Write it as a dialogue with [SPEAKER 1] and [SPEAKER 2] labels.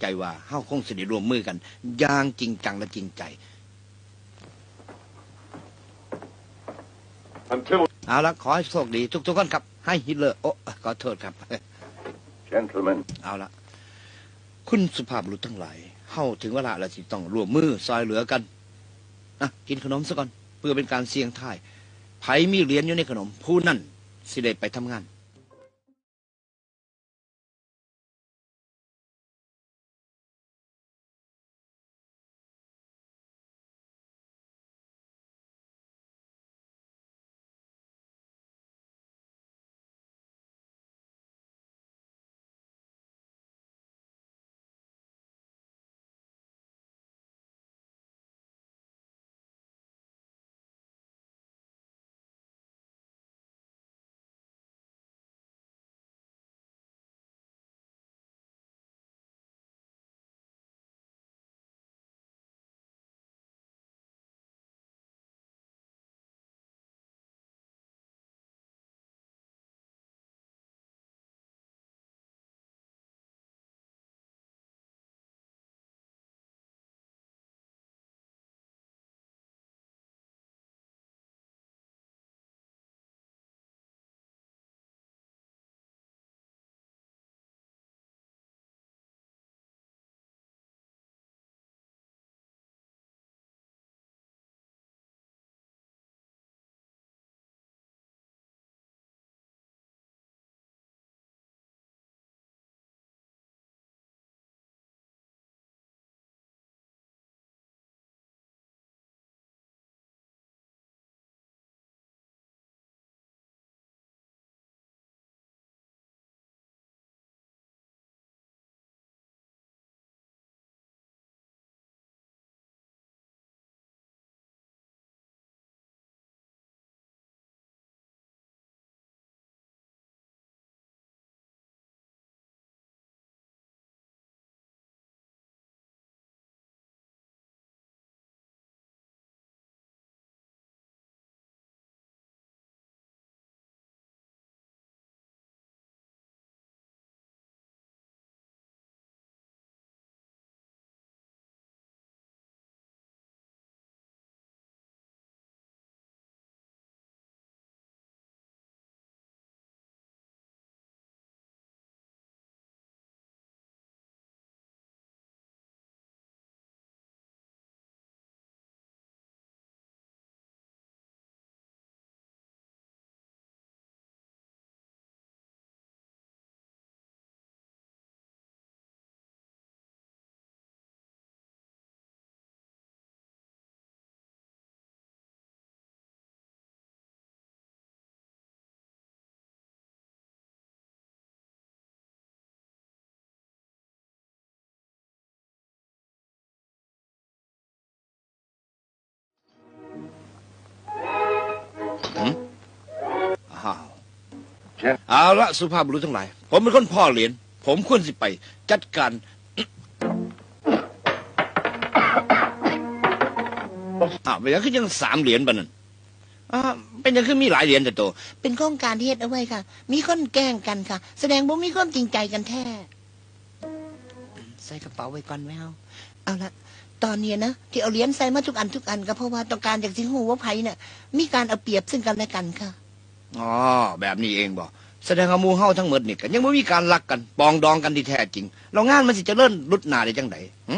[SPEAKER 1] ใจว่าเฮาคงสิได้ร่วมมือกันอย่างจริงจังและจริงใจ
[SPEAKER 2] Until,
[SPEAKER 1] เอาละขอให้โชคดีทุกๆคนครับ ให้ฮิตเลอร์โอ้ขอโทษครับ
[SPEAKER 2] gentlemen,
[SPEAKER 1] เอาละคุณสุภาพบุรุษทั้งหลายเฮาถึงเวลาแล้วที่ต้องร่วมมือซอยเหลือกันนะกินขนมซะก่อน เพื่อเป็นการเสี่ยงทายไผมีเหรียญอยู่ในขนม ผู้นั่นสิได้ไปทำงาน เอาละสุภาพบุรุษทั้งหลาย ผมเป็นคนพ่อเหรียญผมควรสิไป จัดการ อ้าวเป็นยังคือยังสามเหรียญปะนั่นอ่าเป็นยังคือมีหลายเหรียญแต่โต
[SPEAKER 3] เป็นโครงการที่เฮ็ดเอาไว้ค่ะ มีคนแกล้งกันค่ะ แสดงว่ามีความจริงใจกันแท้ ใส่กระเป๋าไว้ก่อนแมวเอาละตอนเนี้ยนะที่เอาเหรียญใส่มาทุกอันทุกอันก็เพราะว่าต้องการจากสิงหูว่าไผ่เนี่ยมีการเอาเปรียบซึ่งกันและกันค่ะ
[SPEAKER 1] อ๋อแบบนี้เองบอกแสดงว่าหมูเฮาทั้งหมดนี่กันยังไม่มีการรักกันปองดองกันที่แท้จริง เรางานมันสิเจะเลิ่นรุดหนาได้จังไดหึ